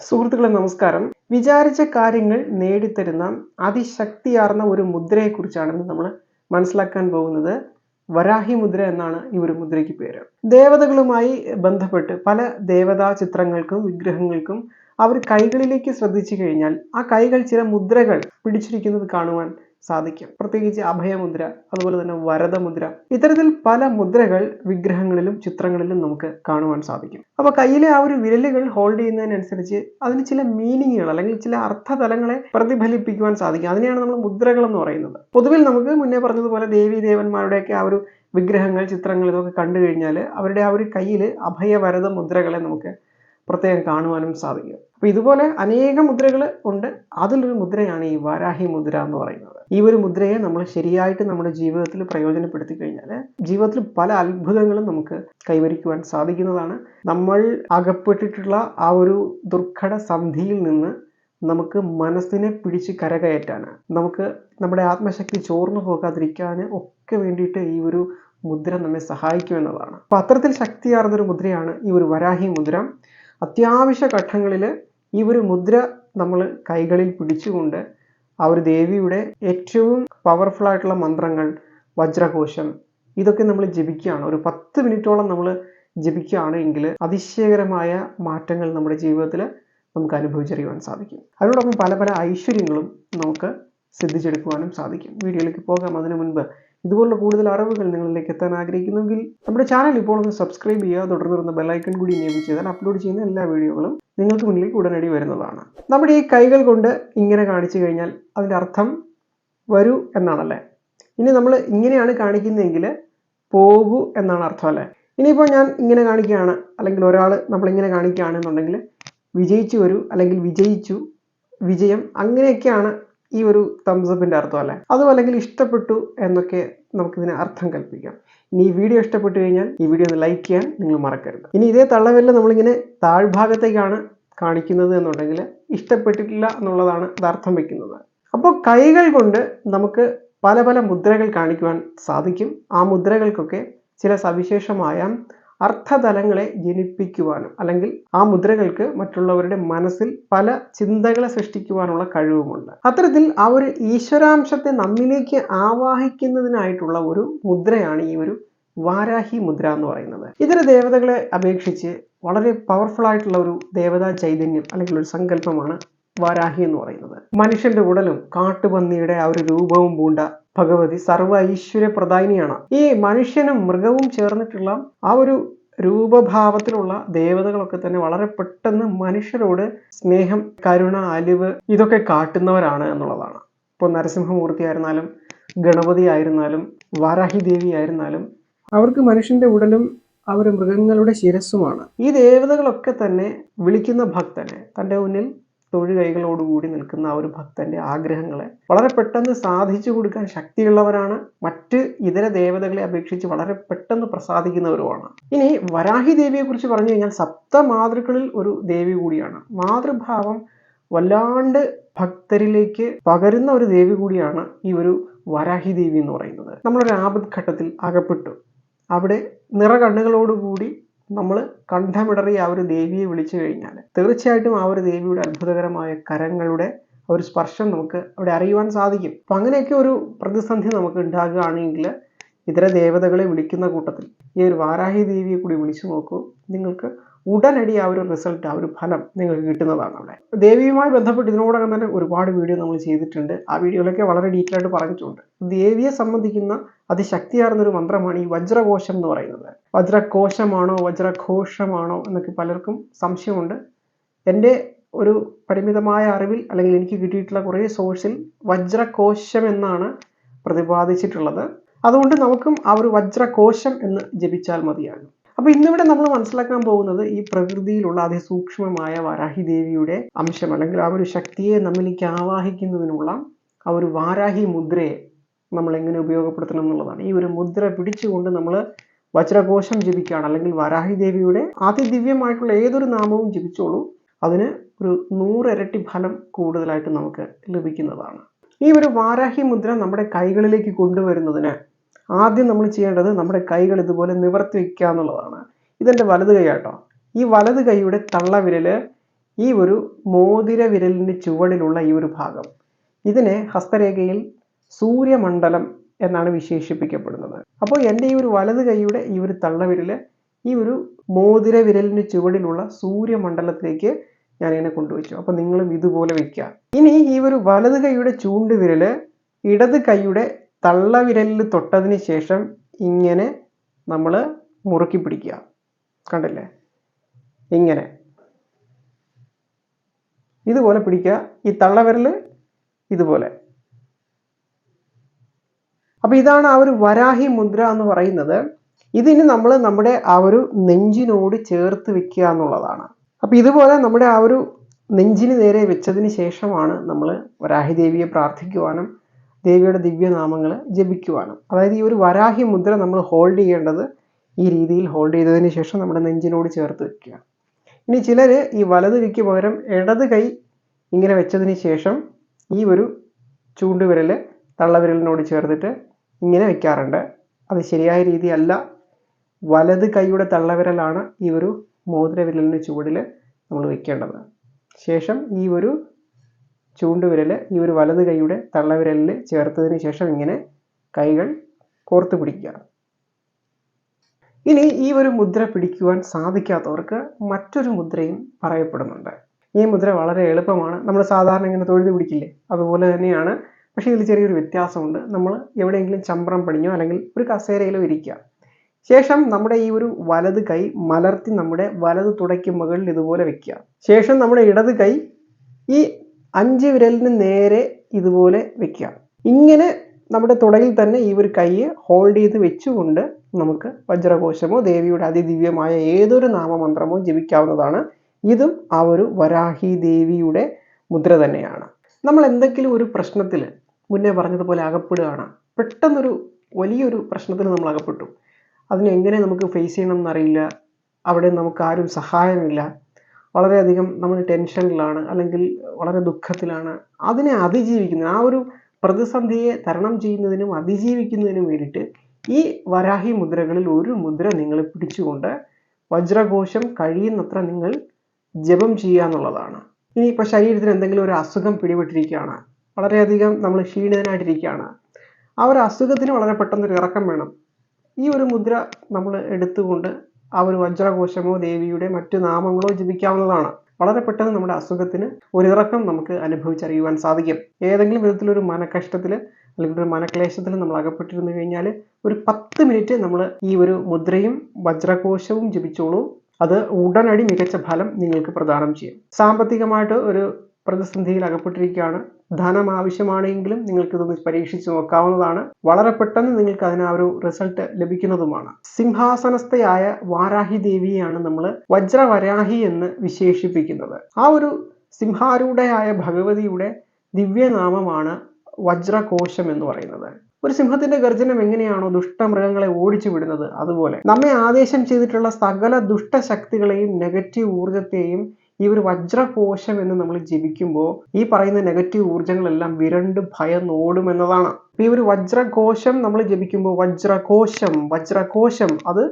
സുഹൃത്തുക്കളെ നമസ്കാരം. വിചാരിച്ച കാര്യങ്ങൾ നേടിത്തരുന്ന അതിശക്തിയാർന്ന ഒരു മുദ്രയെക്കുറിച്ചാണ് ഇന്ന് നമ്മൾ മനസ്സിലാക്കാൻ പോകുന്നത് വരാഹി മുദ്ര എന്നാണ് ഈ ഒരു മുദ്രയ്ക്ക് പേര്. ദേവതകളുമായി ബന്ധപ്പെട്ട് പല ദേവതാ ചിത്രങ്ങൾക്കും വിഗ്രഹങ്ങൾക്കും അവർ കൈകളിലേക്ക് ശ്രദ്ധിച്ചു കഴിഞ്ഞാൽ ആ കൈകൾ ചില മുദ്രകൾ പിടിച്ചിരിക്കുന്നത് കാണുവാൻ സാധിക്കും. പ്രത്യേകിച്ച് അഭയമുദ്ര അതുപോലെ തന്നെ വരദമുദ്ര. ഇത്തരത്തിൽ പല മുദ്രകൾ വിഗ്രഹങ്ങളിലും ചിത്രങ്ങളിലും നമുക്ക് കാണുവാൻ സാധിക്കും. അപ്പൊ കയ്യിലെ ആ ഒരു വിരലുകൾ ഹോൾഡ് ചെയ്യുന്നതിനനുസരിച്ച് അതിന് ചില മീനിങ്ങുകൾ അല്ലെങ്കിൽ ചില അർത്ഥതലങ്ങളെ പ്രതിഫലിപ്പിക്കുവാൻ സാധിക്കും. അതിനെയാണ് നമ്മൾ മുദ്രകൾ എന്ന് പറയുന്നത്. പൊതുവിൽ നമുക്ക് മുന്നേ പറഞ്ഞതുപോലെ ദേവി ദേവന്മാരുടെയൊക്കെ ആ ഒരു വിഗ്രഹങ്ങൾ ചിത്രങ്ങൾ ഇതൊക്കെ കണ്ടു കഴിഞ്ഞാൽ അവരുടെ ആ ഒരു കയ്യിൽ അഭയവരത മുദ്രകളെ നമുക്ക് പ്രത്യേകം കാണുവാനും സാധിക്കും. അപ്പൊ ഇതുപോലെ അനേകം മുദ്രകൾ ഉണ്ട്. അതിലൊരു മുദ്രയാണ് ഈ വാരാഹി മുദ്ര എന്ന് പറയുന്നത്. ഈ ഒരു മുദ്രയെ നമ്മൾ ശരിയായിട്ട് നമ്മുടെ ജീവിതത്തിൽ പ്രയോജനപ്പെടുത്തി കഴിഞ്ഞാൽ ജീവിതത്തിൽ പല അത്ഭുതങ്ങളും നമുക്ക് കൈവരിക്കുവാൻ സാധിക്കുന്നതാണ്. നമ്മൾ അകപ്പെട്ടിട്ടുള്ള ആ ഒരു ദുർഘട സന്ധിയിൽ നിന്ന് നമുക്ക് മനസ്സിനെ പിടിച്ച് കരകയറ്റാൻ നമുക്ക് നമ്മുടെ ആത്മശക്തി ചോർന്നു പോകാതിരിക്കാൻ ഒക്കെ വേണ്ടിയിട്ട് ഈ ഒരു മുദ്ര നമ്മെ സഹായിക്കുമെന്നതാണ്. അപ്പൊ അത്തരത്തിൽ ശക്തിയാർന്നൊരു മുദ്രയാണ് ഈ ഒരു വരാഹി മുദ്ര. അത്യാവശ്യ ഘട്ടങ്ങളിൽ ഈ ഒരു മുദ്ര നമ്മൾ കൈകളിൽ പിടിച്ചുകൊണ്ട് ആ ഒരു ദേവിയുടെ ഏറ്റവും പവർഫുൾ ആയിട്ടുള്ള മന്ത്രങ്ങൾ വജ്രകോശം ഇതൊക്കെ നമ്മൾ ജപിക്കുകയാണ്. ഒരു പത്ത് മിനിറ്റോളം നമ്മൾ ജപിക്കുകയാണ് എങ്കിൽ അതിശയകരമായ മാറ്റങ്ങൾ നമ്മുടെ ജീവിതത്തിൽ നമുക്ക് അനുഭവിച്ചറിയുവാൻ സാധിക്കും. അതിനോടൊപ്പം പല പല ഐശ്വര്യങ്ങളും നമുക്ക് സിദ്ധിച്ചെടുക്കുവാനും സാധിക്കും. വീഡിയോയിലേക്ക് പോകാം. അതിനു മുൻപ് ഇതുപോലുള്ള കൂടുതൽ അറിവുകൾ നിങ്ങളിലേക്ക് എത്താൻ ആഗ്രഹിക്കുന്നെങ്കിൽ നമ്മുടെ ചാനൽ ഇപ്പോൾ ഒന്ന് സബ്സ്ക്രൈബ് ചെയ്യുക തുടർന്ന് വരുന്ന ബെല്ലൈക്കൺ കൂടി നിയമിച്ച് ചെയ്താൽ അപ്ലോഡ് ചെയ്യുന്ന എല്ലാ വീഡിയോകളും നിങ്ങൾക്ക് മുന്നിലേക്ക് ഉടനടി വരുന്നതാണ്. നമ്മുടെ ഈ കൈകൾ കൊണ്ട് ഇങ്ങനെ കാണിച്ചു കഴിഞ്ഞാൽ അതിന്റെ അർത്ഥം വരൂ എന്നാണല്ലേ? ഇനി നമ്മൾ ഇങ്ങനെയാണ് കാണിക്കുന്നതെങ്കിൽ പോകൂ എന്നാണ് അർത്ഥം അല്ലേ? ഇനിയിപ്പോൾ ഞാൻ ഇങ്ങനെ കാണിക്കുകയാണ് അല്ലെങ്കിൽ ഒരാൾ നമ്മളിങ്ങനെ കാണിക്കുകയാണെന്നുണ്ടെങ്കിൽ വിജയിച്ചു വരൂ അല്ലെങ്കിൽ വിജയിച്ചു വിജയം അങ്ങനെയൊക്കെയാണ് ഈ ഒരു തംസപ്പിന്റെ അർത്ഥം അല്ലേ? അതും അല്ലെങ്കിൽ ഇഷ്ടപ്പെട്ടു എന്നൊക്കെ നമുക്കിതിന് അർത്ഥം കൽപ്പിക്കാം. ഇനി ഈ വീഡിയോ ഇഷ്ടപ്പെട്ടു കഴിഞ്ഞാൽ ഈ വീഡിയോ ഒന്ന് ലൈക്ക് ചെയ്യാൻ നിങ്ങൾ മറക്കരുത്. ഇനി ഇതേ തള്ളവെല്ലാം നമ്മളിങ്ങനെ താഴ്ഭാഗത്തേക്കാണ് കാണിക്കുന്നത് എന്നുണ്ടെങ്കിൽ ഇഷ്ടപ്പെട്ടിട്ടില്ല എന്നുള്ളതാണ് ഇത് അർത്ഥം വയ്ക്കുന്നത് അപ്പോൾ കൈകൾ കൊണ്ട് നമുക്ക് പല പല മുദ്രകൾ കാണിക്കുവാൻ സാധിക്കും. ആ മുദ്രകൾക്കൊക്കെ ചില സവിശേഷമായ അർത്ഥതലങ്ങളെ ജനിപ്പിക്കുവാനും അല്ലെങ്കിൽ ആ മുദ്രകൾക്ക് മറ്റുള്ളവരുടെ മനസ്സിൽ പല ചിന്തകളെ സൃഷ്ടിക്കുവാനുള്ള കഴിവുമുണ്ട്. അത്തരത്തിൽ ആ ഒരു ഈശ്വരാംശത്തെ നമ്മിലേക്ക് ആവാഹിക്കുന്നതിനായിട്ടുള്ള ഒരു മുദ്രയാണ് ഈ ഒരു വാരാഹി മുദ്ര എന്ന് പറയുന്നത്. ഇതര ദേവതകളെ അപേക്ഷിച്ച് വളരെ പവർഫുൾ ആയിട്ടുള്ള ഒരു ദേവതാ ചൈതന്യം അല്ലെങ്കിൽ ഒരു സങ്കല്പമാണ് വാരാഹി എന്ന് പറയുന്നത്. മനുഷ്യന്റെ ഉടലും കാട്ടുപന്നിയുടെ ആ ഒരു രൂപവും പൂണ്ട ഭഗവതി സർവ ഐശ്വര്യ പ്രദായിനിയാണ് ഈ മനുഷ്യനും മൃഗവും ചേർന്നിട്ടുള്ള ആ ഒരു രൂപഭാവത്തിലുള്ള ദേവതകളൊക്കെ തന്നെ വളരെ പെട്ടെന്ന് മനുഷ്യരോട് സ്നേഹം കരുണ അലിവ് ഇതൊക്കെ കാട്ടുന്നവരാണ് എന്നുള്ളതാണ്. ഇപ്പോൾ നരസിംഹമൂർത്തി ആയിരുന്നാലും ഗണപതി ആയിരുന്നാലും വാരാഹി ദേവി ആയിരുന്നാലും അവർക്ക് മനുഷ്യന്റെ ഉടലും അവർ മൃഗങ്ങളുടെ ശിരസ്സുമാണ്. ഈ ദേവതകളൊക്കെ തന്നെ വിളിക്കുന്ന ഭക്തനെ തന്റെ മുന്നിൽ തൊഴുകൈകളോടുകൂടി നിൽക്കുന്ന ആ ഒരു ഭക്തന്റെ ആഗ്രഹങ്ങളെ വളരെ പെട്ടെന്ന് സാധിച്ചു കൊടുക്കാൻ ശക്തിയുള്ളവരാണ്. മറ്റ് ഇതര ദേവതകളെ അപേക്ഷിച്ച് വളരെ പെട്ടെന്ന് പ്രസാദിക്കുന്നവരുമാണ്. ഇനി വരാഹി ദേവിയെ കുറിച്ച് പറഞ്ഞു കഴിഞ്ഞാൽ സപ്തമാതൃകളിൽ ഒരു ദേവി കൂടിയാണ്. മാതൃഭാവം വല്ലാണ്ട് ഭക്തരിലേക്ക് പകരുന്ന ഒരു ദേവി കൂടിയാണ് ഈ ഒരു വരാഹി ദേവി എന്ന് പറയുന്നത്. നമ്മളൊരു ആപത് ഘട്ടത്തിൽ അകപ്പെട്ടു. അവിടെ നിറകണ്ണുകളോടുകൂടി നമ്മൾ കണ്ഠമിടറി ആ ഒരു ദേവിയെ വിളിച്ചു കഴിഞ്ഞാൽ തീർച്ചയായിട്ടും ആ ഒരു ദേവിയുടെ അത്ഭുതകരമായ കരങ്ങളുടെ ഒരു സ്പർശം നമുക്ക് അവിടെ അറിയുവാൻ സാധിക്കും. അപ്പം അങ്ങനെയൊക്കെ ഒരു പ്രതിസന്ധി നമുക്ക് ഉണ്ടാകുകയാണെങ്കിൽ ഇതര ദേവതകളെ വിളിക്കുന്ന കൂട്ടത്തിൽ ഈ ഒരു വാരാഹി ദേവിയെ കൂടി വിളിച്ചു നോക്കൂ. നിങ്ങൾക്ക് ഉടനടി ആ ഒരു റിസൾട്ട് ആ ഒരു ഫലം നിങ്ങൾക്ക് കിട്ടുന്നതാണ് അവിടെ. ദേവിയുമായി ബന്ധപ്പെട്ട് ഇതിനോടകം തന്നെ ഒരുപാട് വീഡിയോ നമ്മൾ ചെയ്തിട്ടുണ്ട്. ആ വീഡിയോയിലൊക്കെ വളരെ ഡീറ്റെയിൽ ആയിട്ട് പറഞ്ഞിട്ടുണ്ട്. ദേവിയെ സംബന്ധിക്കുന്ന അതിശക്തിയാർന്ന ഒരു മന്ത്രമാണ് ഈ വജ്രകോശം എന്ന് പറയുന്നത്. വജ്രകോശമാണോ വജ്രഘോഷമാണോ എന്നൊക്കെ പലർക്കും സംശയമുണ്ട്. എന്റെ ഒരു പരിമിതമായ അറിവിൽ അല്ലെങ്കിൽ എനിക്ക് കിട്ടിയിട്ടുള്ള കുറേ സോഴ്സിൽ വജ്രകോശം എന്നാണ് പ്രതിപാദിച്ചിട്ടുള്ളത്. അതുകൊണ്ട് നമുക്കും ആ ഒരു വജ്രകോശം എന്ന് ജപിച്ചാൽ മതിയാകും. അപ്പൊ ഇന്നിവിടെ നമ്മൾ മനസ്സിലാക്കാൻ പോകുന്നത് ഈ പ്രകൃതിയിലുള്ള അതിസൂക്ഷ്മമായ വാരാഹി ദേവിയുടെ അംശം അല്ലെങ്കിൽ ആ ഒരു ശക്തിയെ നമ്മിലേക്ക് ആവാഹിക്കുന്നതിനുള്ള ആ ഒരു വാരാഹി മുദ്രയെ നമ്മൾ എങ്ങനെ ഉപയോഗപ്പെടുത്തണം എന്നുള്ളതാണ്. ഈ ഒരു മുദ്ര പിടിച്ചുകൊണ്ട് നമ്മൾ വജ്രകോശം ജപിക്കുകയാണ് അല്ലെങ്കിൽ വാരാഹി ദേവിയുടെ അതിദിവ്യമായിട്ടുള്ള ഏതൊരു നാമവും ജപിച്ചോളൂ അതിന് ഒരു നൂറിരട്ടി ഫലം കൂടുതലായിട്ട് നമുക്ക് ലഭിക്കുന്നതാണ്. ഈ ഒരു വാരാഹി മുദ്ര നമ്മുടെ കൈകളിലേക്ക് കൊണ്ടുവരുന്നതിന് ആദ്യം നമ്മൾ ചെയ്യേണ്ടത് നമ്മുടെ കൈകൾ ഇതുപോലെ നിവർത്തി വയ്ക്കുക എന്നുള്ളതാണ്. ഇതെന്റെ വലത് കൈ കേട്ടോ ഈ വലത് കൈയുടെ തള്ളവിരൽ ഈ ഒരു മോതിര വിരലിന്റെ ചുവടിലുള്ള ഈ ഒരു ഭാഗം. ഇതിനെ ഹസ്തരേഖയിൽ സൂര്യമണ്ഡലം എന്നാണ് വിശേഷിപ്പിക്കപ്പെടുന്നത്. അപ്പോൾ എന്റെ ഈ ഒരു വലത് കൈയുടെ ഈ ഒരു തള്ളവിരൽ ഈ ഒരു മോതിര വിരലിന് ചുവടിലുള്ള സൂര്യമണ്ഡലത്തിലേക്ക് ഇതിനെ കൊണ്ടുവച്ചു അപ്പോൾ നിങ്ങളും ഇതുപോലെ വെക്കുക. ഇനി ഈ ഒരു വലത് കൈയുടെ ചൂണ്ടുവിരൽ ഇടത് കൈയുടെ തള്ളവിരലിൽ തൊട്ടതിന് ശേഷം ഇങ്ങനെ നമ്മൾ മുറുക്കി പിടിക്കുക. കണ്ടില്ലേ? ഇങ്ങനെ. ഇതുപോലെ പിടിക്കുക. ഈ തള്ളവിരൽ ഇതുപോലെ. അപ്പൊ ഇതാണ് ആ ഒരു വരാഹി മുദ്ര എന്ന് പറയുന്നത്. ഇതിന് നമ്മൾ നമ്മുടെ ആ ഒരു നെഞ്ചിനോട് ചേർത്ത് വെക്കുക എന്നുള്ളതാണ്. അപ്പൊ ഇതുപോലെ നമ്മുടെ ആ ഒരു നെഞ്ചിന് നേരെ വെച്ചതിന് ശേഷമാണ് നമ്മൾ വരാഹി ദേവിയെ പ്രാർത്ഥിക്കുവാനും ദേവിയുടെ ദിവ്യനാമങ്ങൾ ജപിക്കുവാനും. അതായത് ഈ ഒരു വരാഹി മുദ്ര നമ്മൾ ഹോൾഡ് ചെയ്യേണ്ടത് ഈ രീതിയിൽ ഹോൾഡ് ചെയ്തതിന് ശേഷം നമ്മുടെ നെഞ്ചിനോട് ചേർത്ത് വെക്കുക. ഇനി ചിലർ ഈ വലത് കൈക്ക് പകരം ഇടത് കൈ ഇങ്ങനെ വെച്ചതിന് ശേഷം ഈ ഒരു ചൂണ്ടുവിരൽ തള്ളവിരലിനോട് ചേർത്തിട്ട് ഇങ്ങനെ വെക്കാറുണ്ട്. അത് ശരിയായ രീതിയല്ല. വലത് കൈയുടെ തള്ളവിരലാണ് ഈ ഒരു മോതിരവിരലിന് ചുവടിൽ നമ്മൾ വെക്കേണ്ടത് ശേഷം ഈ ഒരു ചൂണ്ടുവിരൽ ഈ ഒരു വലത് കൈയുടെ തള്ളവിരലിൽ ചേർത്തതിന് ശേഷം ഇങ്ങനെ കൈകൾ കോർത്ത് പിടിക്കുക. ഇനി ഈ ഒരു മുദ്ര പിടിക്കുവാൻ സാധിക്കാത്തവർക്ക് മറ്റൊരു മുദ്രയും പറയപ്പെടുന്നുണ്ട്. ഈ മുദ്ര വളരെ എളുപ്പമാണ്. നമ്മൾ സാധാരണ ഇങ്ങനെ തൊഴുതി പിടിക്കില്ലേ? അതുപോലെ തന്നെയാണ്. പക്ഷേ ഇതിൽ ചെറിയൊരു വ്യത്യാസമുണ്ട്. നമ്മൾ എവിടെയെങ്കിലും ചമ്പ്രം പണിഞ്ഞോ അല്ലെങ്കിൽ ഒരു കസേരയിലോ ഇരിക്കുക. ശേഷം നമ്മുടെ ഈ ഒരു വലത് കൈ മലർത്തി നമ്മുടെ വലത് തുടയ്ക്ക് മുകളിൽ ഇതുപോലെ വെക്കുക. ശേഷം നമ്മുടെ ഇടത് കൈ ഈ അഞ്ച് വിരലിന് നേരെ ഇതുപോലെ വെക്കുക. ഇങ്ങനെ നമ്മുടെ തുടയിൽ തന്നെ ഈ ഒരു കൈ ഹോൾഡ് ചെയ്ത് വെച്ചുകൊണ്ട് നമുക്ക് വജ്രകോശമോ ദേവിയുടെ അതിദിവ്യമായ ഏതൊരു നാമമന്ത്രമോ ജപിക്കാവുന്നതാണ്. ഇതും ആ ഒരു വരാഹി ദേവിയുടെ മുദ്ര തന്നെയാണ്. നമ്മൾ എന്തെങ്കിലും ഒരു പ്രശ്നത്തിൽ മുന്നേ പറഞ്ഞതുപോലെ അകപ്പെടുകയാണ്. പെട്ടെന്നൊരു വലിയൊരു പ്രശ്നത്തിൽ നമ്മൾ അകപ്പെട്ടു. അതിനെ എങ്ങനെ നമുക്ക് ഫേസ് ചെയ്യണം എന്നറിയില്ല. അവിടെ നമുക്ക് ആരും സഹായമില്ല. വളരെയധികം നമ്മൾ ടെൻഷനിലാണ് അല്ലെങ്കിൽ വളരെ ദുഃഖത്തിലാണ്. അതിനെ അതിജീവിക്കുന്ന ആ ഒരു പ്രതിസന്ധിയെ തരണം ചെയ്യുന്നതിനും അതിജീവിക്കുന്നതിനും വേണ്ടിയിട്ട് ഈ വരാഹി മുദ്രകളിൽ ഒരു മുദ്ര നിങ്ങൾ പിടിച്ചുകൊണ്ട് വജ്രഘോഷം കഴിയുന്നത്ര നിങ്ങൾ ജപം ചെയ്യുക എന്നുള്ളതാണ്. ഇനി ഇപ്പോൾ ശരീരത്തിന് എന്തെങ്കിലും ഒരു അസുഖം പിടിപെട്ടിരിക്കുകയാണ്. വളരെയധികം നമ്മൾ ക്ഷീണിതനായിട്ടിരിക്കുകയാണ്. ആ ഒരു അസുഖത്തിന് വളരെ പെട്ടെന്നൊരു ഇറക്കം വേണം. ഈ ഒരു മുദ്ര നമ്മൾ എടുത്തുകൊണ്ട് ആ ഒരു വജ്രകോശമോ ദേവിയുടെ മറ്റു നാമങ്ങളോ ജപിക്കാവുന്നതാണ്. വളരെ പെട്ടെന്ന് നമ്മുടെ അസുഖത്തിന് ഒരിറക്കം നമുക്ക് അനുഭവിച്ചറിയുവാൻ സാധിക്കും. ഏതെങ്കിലും വിധത്തിലൊരു മനക്കഷ്ടത്തിൽ അല്ലെങ്കിൽ ഒരു മനക്ലേശത്തിൽ നമ്മൾ അകപ്പെട്ടിരുന്നു കഴിഞ്ഞാൽ ഒരു പത്ത് മിനിറ്റ് നമ്മൾ ഈ ഒരു മുദ്രയും വജ്രകോശവും ജപിച്ചോളൂ. അത് ഉടനടി മികച്ച ഫലം നിങ്ങൾക്ക് പ്രദാനം ചെയ്യും. സാമ്പത്തികമായിട്ട് ഒരു പ്രതിസന്ധിയിൽ അകപ്പെട്ടിരിക്കുകയാണ് ധനം ആവശ്യമാണെങ്കിലും നിങ്ങൾക്ക് ഇതൊന്ന് പരീക്ഷിച്ച് നോക്കാവുന്നതാണ്. വളരെ പെട്ടെന്ന് നിങ്ങൾക്ക് അതിന് ആ ഒരു റിസൾട്ട് ലഭിക്കുന്നതുമാണ്. സിംഹാസനസ്ഥയായ വാരാഹി ദേവിയെയാണ് നമ്മൾ വജ്രവരാഹി എന്ന് വിശേഷിപ്പിക്കുന്നത്. ആ ഒരു സിംഹാരൂഢയായ ഭഗവതിയുടെ ദിവ്യനാമമാണ് വജ്രകോശം എന്ന് പറയുന്നത്. ഒരു സിംഹത്തിന്റെ ഗർജനം എങ്ങനെയാണോ ദുഷ്ടമൃഗങ്ങളെ ഓടിച്ചു വിടുന്നത് അതുപോലെ. നമ്മെ ആദേശം ചെയ്തിട്ടുള്ള സകല ദുഷ്ടശക്തികളെയും നെഗറ്റീവ് ഊർജത്തെയും ഈ ഒരു വജ്രകോശം എന്ന് നമ്മൾ ജപിക്കുമ്പോൾ ഈ പറയുന്ന നെഗറ്റീവ് ഊർജങ്ങളെല്ലാം വിരണ്ട് ഭയന്നോടും എന്നതാണ്. ഈ ഒരു വജ്രകോശം നമ്മൾ ജപിക്കുമ്പോൾ വജ്രകോശം വജ്രകോശം അത്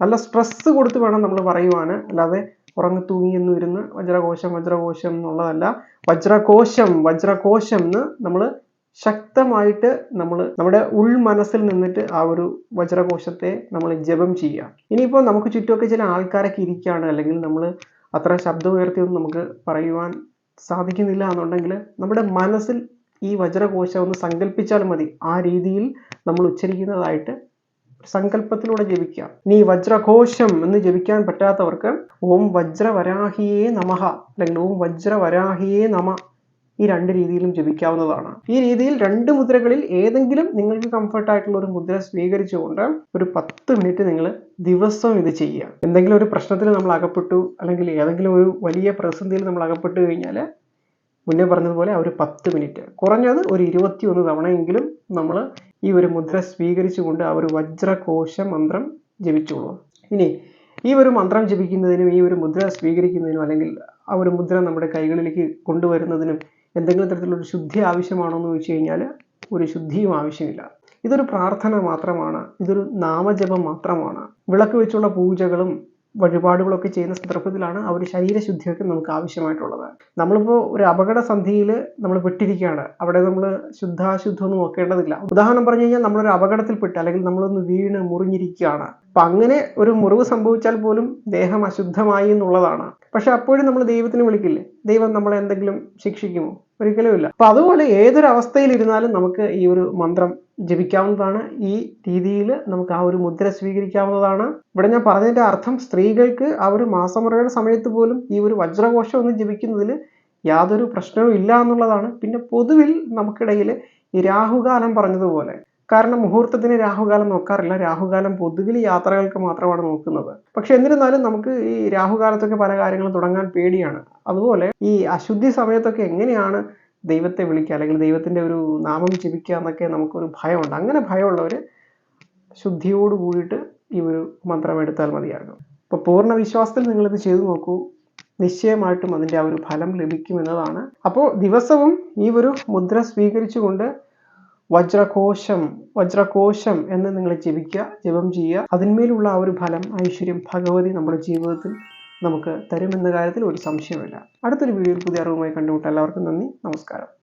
നല്ല സ്ട്രെസ് കൊടുത്ത് വേണം നമ്മൾ പറയുവാണ് അല്ലാതെ ഉറങ്ങി തൂങ്ങിയെന്ന് ഇരുന്ന് വജ്രകോശം വജ്രകോശം എന്നുള്ളതല്ല. വജ്രകോശം വജ്രകോശം എന്ന് നമ്മൾ ശക്തമായിട്ട് നമ്മൾ നമ്മുടെ ഉൾമനസ്സിൽ നിന്നിട്ട് ആ ഒരു വജ്രകോശത്തെ നമ്മൾ ജപം ചെയ്യുക. ഇനിയിപ്പോൾ നമുക്ക് ചുറ്റുമൊക്കെ ചില ആൾക്കാരൊക്കെ ഇരിക്കുകയാണ്. അല്ലെങ്കിൽ നമ്മൾ അത്ര ശബ്ദം ഉയർത്തിയൊന്നും നമുക്ക് പറയുവാൻ സാധിക്കുന്നില്ല എന്നുണ്ടെങ്കിൽ നമ്മുടെ മനസ്സിൽ ഈ വജ്രകോശം ഒന്ന് സങ്കല്പിച്ചാൽ മതി. ആ രീതിയിൽ നമ്മൾ ഉച്ചരിക്കുന്നതായിട്ട് സങ്കല്പത്തിലൂടെ ജപിക്കുക. നീ വജ്രഘോഷം എന്ന് ജപിക്കാൻ പറ്റാത്തവർക്ക് ഓം വജ്രവരാഹിയേ നമഹ അല്ലെങ്കിൽ ഓം വജ്രവരാഹിയേ നമ ഈ രണ്ട് രീതിയിലും ജപിക്കാവുന്നതാണ്. ഈ രീതിയിൽ രണ്ട് മുദ്രകളിൽ ഏതെങ്കിലും നിങ്ങൾക്ക് കംഫർട്ട് ആയിട്ടുള്ള ഒരു മുദ്ര സ്വീകരിച്ചുകൊണ്ട് ഒരു പത്ത് മിനിറ്റ് നിങ്ങൾ ദിവസവും ഇത് ചെയ്യുക. എന്തെങ്കിലും ഒരു പ്രശ്നത്തിൽ നമ്മൾ അകപ്പെട്ടു അല്ലെങ്കിൽ ഏതെങ്കിലും ഒരു വലിയ പ്രതിസന്ധിയിൽ നമ്മൾ അകപ്പെട്ടു കഴിഞ്ഞാൽ മുന്നേ പറഞ്ഞതുപോലെ ആ ഒരു പത്ത് മിനിറ്റ് കുറഞ്ഞത് ഒരു ഇരുപത്തിയൊന്ന് തവണയെങ്കിലും നമ്മൾ ഈ ഒരു മുദ്ര സ്വീകരിച്ചുകൊണ്ട് ആ ഒരു വജ്രകോശ മന്ത്രം ജപിച്ചോളൂ. ഇനി ഈ ഒരു മന്ത്രം ജപിക്കുന്നതിനും ഈ ഒരു മുദ്ര സ്വീകരിക്കുന്നതിനും അല്ലെങ്കിൽ ആ ഒരു മുദ്ര നമ്മുടെ കൈകളിലേക്ക് കൊണ്ടുവരുന്നതിനും എന്തെങ്കിലും തരത്തിലൊരു ശുദ്ധി ആവശ്യമാണോ എന്ന് ചോദിച്ചു കഴിഞ്ഞാൽ ഒരു ശുദ്ധിയും ആവശ്യമില്ല. ഇതൊരു പ്രാർത്ഥന മാത്രമാണ്. ഇതൊരു നാമജപം മാത്രമാണ്. വിളക്ക് വെച്ചുള്ള പൂജകളും വഴിപാടുകളൊക്കെ ചെയ്യുന്ന സന്ദർഭത്തിലാണ് ആ ഒരു ശരീരശുദ്ധിയൊക്കെ നമുക്ക് ആവശ്യമായിട്ടുള്ളത്. നമ്മളിപ്പോൾ ഒരു അപകട സന്ധിയിൽ നമ്മൾ പെട്ടിരിക്കുകയാണ്. അവിടെ നമ്മൾ ശുദ്ധാശുദ്ധമൊന്നും നോക്കേണ്ടതില്ല. ഉദാഹരണം പറഞ്ഞു കഴിഞ്ഞാൽ നമ്മളൊരു അപകടത്തിൽപ്പെട്ട് അല്ലെങ്കിൽ നമ്മളൊന്ന് വീണ് മുറിഞ്ഞിരിക്കുകയാണ്. അപ്പൊ അങ്ങനെ ഒരു മുറിവ് സംഭവിച്ചാൽ പോലും ദേഹം അശുദ്ധമായി എന്നുള്ളതാണ്. പക്ഷെ അപ്പോഴും നമ്മൾ ദൈവത്തിന് വിളിക്കില്ലേ? ദൈവം നമ്മളെ എന്തെങ്കിലും ശിക്ഷിക്കുമോ? ഒരിക്കലുമില്ല. അപ്പൊ അതുപോലെ ഏതൊരു അവസ്ഥയിലിരുന്നാലും നമുക്ക് ഈ ഒരു മന്ത്രം ജപിക്കാവുന്നതാണ്. ഈ രീതിയിൽ നമുക്ക് ആ ഒരു മുദ്ര സ്വീകരിക്കാവുന്നതാണ്. ഇവിടെ ഞാൻ പറഞ്ഞതിന്റെ അർത്ഥം സ്ത്രീകൾക്ക് ആ ഒരു മാസമുറയുടെ സമയത്ത് പോലും ഈ ഒരു വജ്രകോശം ഒന്ന് ജപിക്കുന്നതിൽ യാതൊരു പ്രശ്നവും ഇല്ല എന്നുള്ളതാണ്. പിന്നെ പൊതുവിൽ നമുക്കിടയിൽ ഈ രാഹുകാലം പറഞ്ഞതുപോലെ കാരണം മുഹൂർത്തത്തിന് രാഹുകാലം നോക്കാറില്ല. രാഹുകാലം പൊതുവിൽ യാത്രകൾക്ക് മാത്രമാണ് നോക്കുന്നത്. പക്ഷെ എന്നിരുന്നാലും നമുക്ക് ഈ രാഹുകാലത്തൊക്കെ പല കാര്യങ്ങളും തുടങ്ങാൻ പേടിയാണ്. അതുപോലെ ഈ അശുദ്ധി സമയത്തൊക്കെ എങ്ങനെയാണ് ദൈവത്തെ വിളിക്കുക? അല്ലെങ്കിൽ ദൈവത്തിന്റെ ഒരു നാമം ജപിക്കുക എന്നൊക്കെ നമുക്കൊരു ഭയമുണ്ട്. അങ്ങനെ ഭയമുള്ളവർ ശുദ്ധിയോട് കൂടിയിട്ട് ഈ ഒരു മന്ത്രം എടുത്താൽ മതിയാകും. അപ്പോൾ പൂർണ വിശ്വാസത്തിൽ നിങ്ങളിത് ചെയ്തു നോക്കൂ. നിശ്ചയമായിട്ടും അതിന്റെ ആ ഒരു ഫലം ലഭിക്കും എന്നതാണ്. അപ്പോൾ ദിവസവും ഈ ഒരു മുദ്ര സ്വീകരിച്ചുകൊണ്ട് വജ്രകോശം വജ്രകോശം എന്ന് നിങ്ങൾ ജപിക്കുക ജപം ചെയ്യുക. അതിന്മേലുള്ള ആ ഒരു ഫലം ഐശ്വര്യം ഭഗവതി നമ്മുടെ ജീവിതത്തിൽ നമുക്ക് തരുമെന്ന കാര്യത്തിൽ ഒരു സംശയമില്ല അടുത്തൊരു വീഡിയോയിൽ പുതിയ അറിവുമായി കണ്ടുമുട്ടാം എല്ലാവർക്കും നന്ദി. നമസ്കാരം.